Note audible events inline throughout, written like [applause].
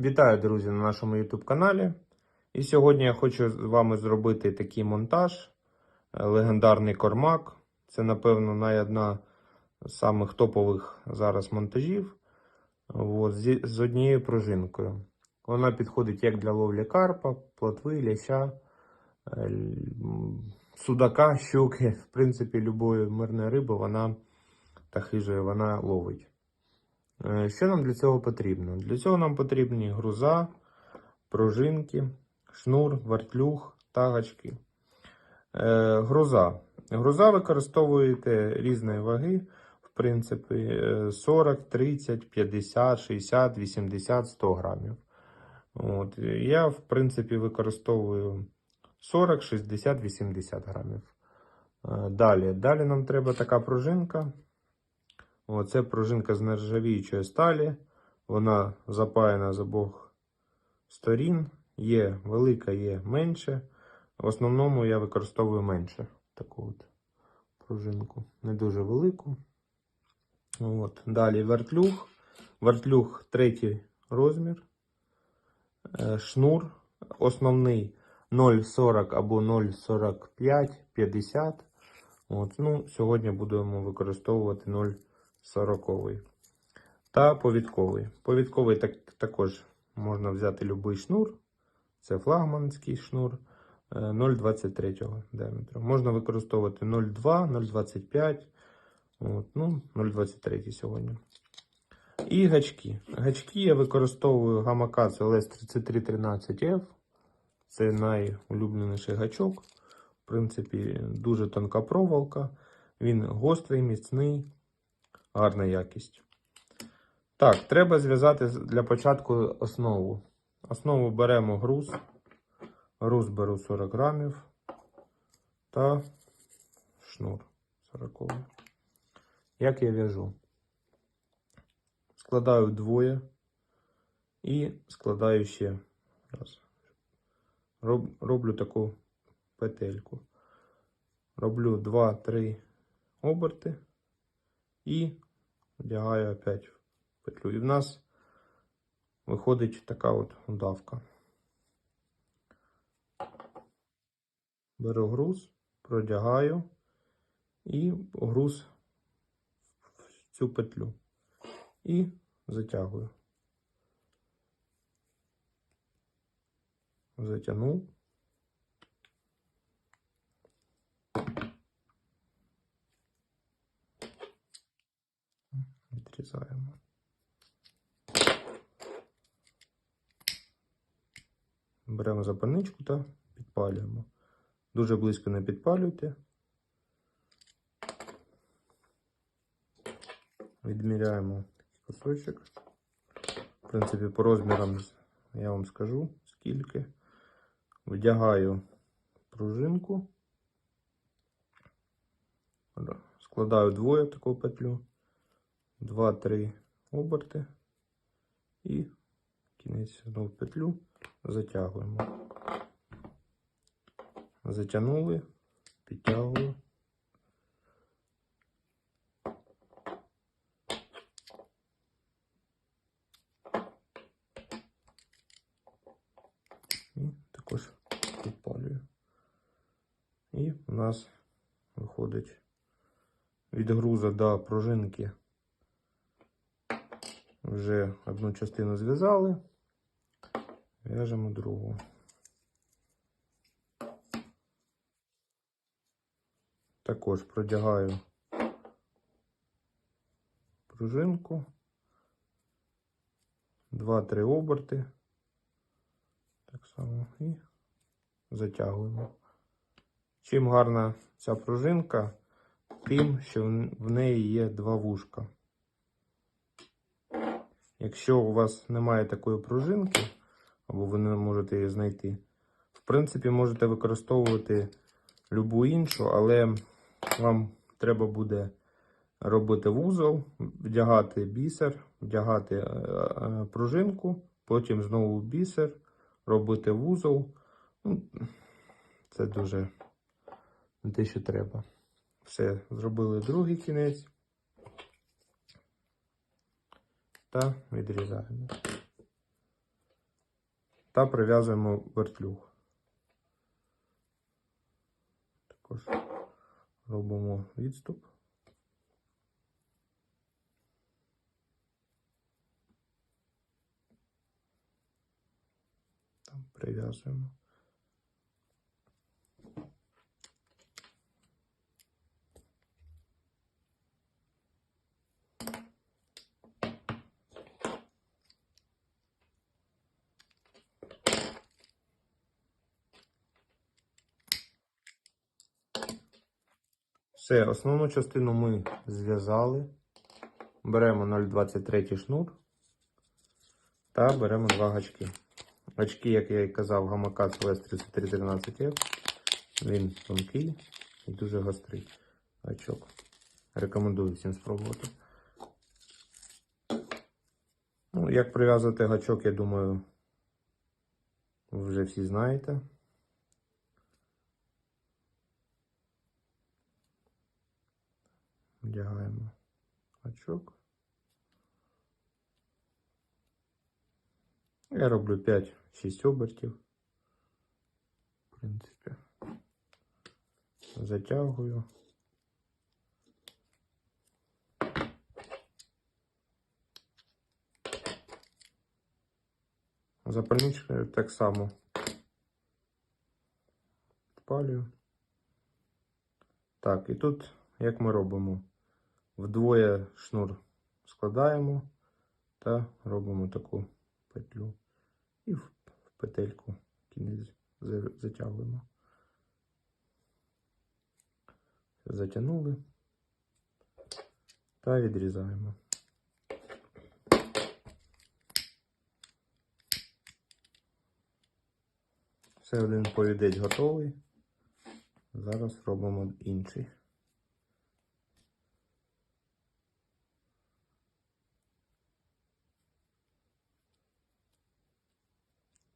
Вітаю, друзі, на нашому YouTube каналі. І сьогодні я хочу з вами зробити такий монтаж. е, Легендарний кормак. Це, напевно, найодна з самих топових зараз монтажів. От, зі- з однією пружинкою. Вона підходить як для ловлі карпа, плотви, ляща, е, судака, щуки. [laughs] В принципі, любої мирної риби вона та хижої вона ловить. Е, Що нам для цього потрібно? Для цього нам потрібні груза, пружинки, шнур, вертлюг, тагачки. Е, Груза. Груза використовуєте різної ваги, в принципі, е, 40, 30, 50, 60, 80, 100 грамів. От. Я, в принципі, використовую 40, 60, 80 грамів. Е, Далі. Далі нам треба така пружинка. О, Це пружинка з нержавіючої сталі. Вона запаяна з обох сторін. Є велика, є менше. В основному я використовую менше таку от пружинку. Не дуже велику. От. Далі вертлюг. Вертлюг третій розмір. Е, Шнур основний 0,40 або 0,45, 50. От. Ну, сьогодні будемо використовувати 0,40. Та повідковий. Повідковий так, також можна взяти будь-який шнур. Це флагманський шнур е, 0,23 діаметру. Можна використовувати 0,2, 0,25, от, ну, 0,23 сьогодні. І гачки. Гачки я використовую Гамакацу LS3313F. Це найулюбленіший гачок. В принципі, дуже тонка проволока. Він гострий, міцний, гарна якість. Так, треба зв'язати для початку основу. Основу беремо груз. Груз беру 40 грамів та шнур 40. Як я в'яжу? Складаю двоє і складаю ще раз. Роб, роблю таку петельку. Роблю 2-3 оберти і вдягаю опять в петлю. І в нас виходить така от удавка. Беру груз, продягаю і груз в цю петлю. І затягую. Затягнув. Відрізаємо. Беремо запальничку та підпалюємо. Дуже близько не підпалюйте. Відміряємо кусочок. В принципі, по розмірам я вам скажу скільки. Вдягаю пружинку. Складаю двоє таку петлю. Два-три оберти. І кінець знову петлю затягуємо. Затягнули, підтягую. І також підпалюю. І у нас виходить від груза до пружинки. Вже одну частину зв'язали, в'яжемо другу. Також продягаю пружинку, 2-3 оберти. Так само і затягуємо. Чим гарна ця пружинка, тим, що в- неї є два вушка. Якщо у вас немає такої пружинки, або ви не можете її знайти, в принципі, можете використовувати любу іншу, але вам треба буде робити вузол, вдягати бісер, вдягати е, е, пружинку, потім знову бісер, робити вузол. Ну, це дуже те, що треба. Все, зробили другий кінець та відрізаємо. та прив'язуємо вертлюг. Також робимо відступ. Там прив'язуємо. Все, основну частину ми зв'язали. Беремо 0,23 шнур та беремо два гачки. Гачки, як я і казав, гамакас West 3313F. Він тонкий і дуже гострий гачок. Рекомендую всім спробувати. Ну, як прив'язувати гачок, я думаю, ви вже всі знаєте. Вдягаємо гачок. Я роблю 5-6 обертів. В принципі, затягую. Запальничкою так само впалюю. Так, і тут як ми робимо? Вдвоє шнур складаємо та робимо таку петлю. І в петельку кінець затягуємо. Затягнули та відрізаємо. Все один повідець готовий. Зараз робимо інший.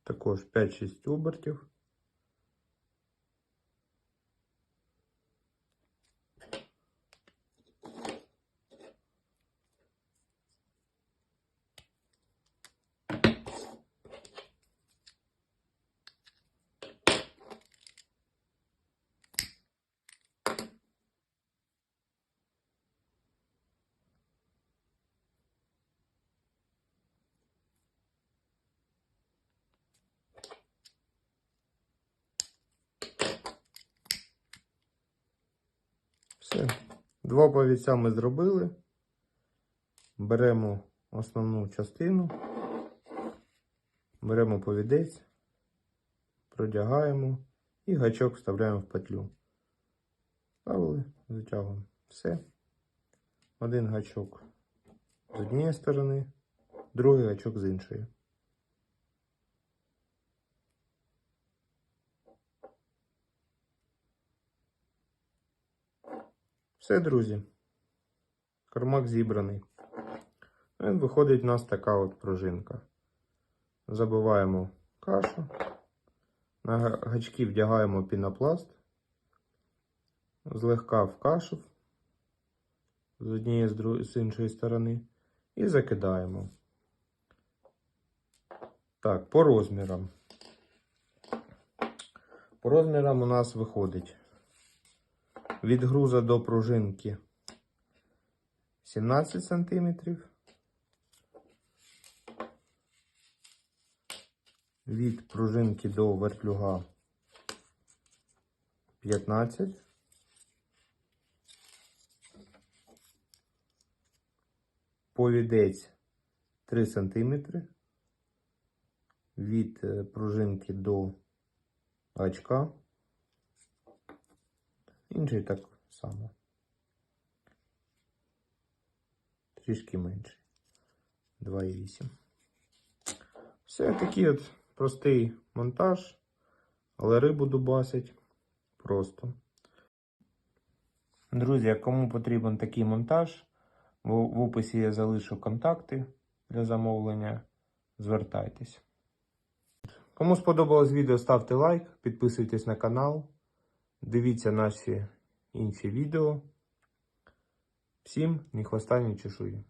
Також 5-6 обертів. Все. Два повідця ми зробили. Беремо основну частину, беремо повідець, продягаємо і гачок вставляємо в петлю. Ставили, затягуємо. Все. Один гачок з однієї сторони, другий гачок з іншої. Все, друзі. Кормак зібраний. Виходить у нас така от пружинка. Забиваємо кашу. На гачки вдягаємо пінопласт. Злегка в кашу з однієї з іншої сторони. І закидаємо. Так, по розмірам. По розмірам у нас виходить від груза до пружинки 17 сантиметрів. Від пружинки до вертлюга 15. Повідець 3 сантиметри. Від е, пружинки до гачка. Інший так само. Трішки менше. 2,8. Все такий от простий монтаж, але рибу дубасить просто. Друзі, кому потрібен такий монтаж, в описі я залишу контакти для замовлення. Звертайтесь. Кому сподобалось відео, ставте лайк, підписуйтесь на канал. Дивіться наші інші відео. Всім ні хвоста, ні чешуї.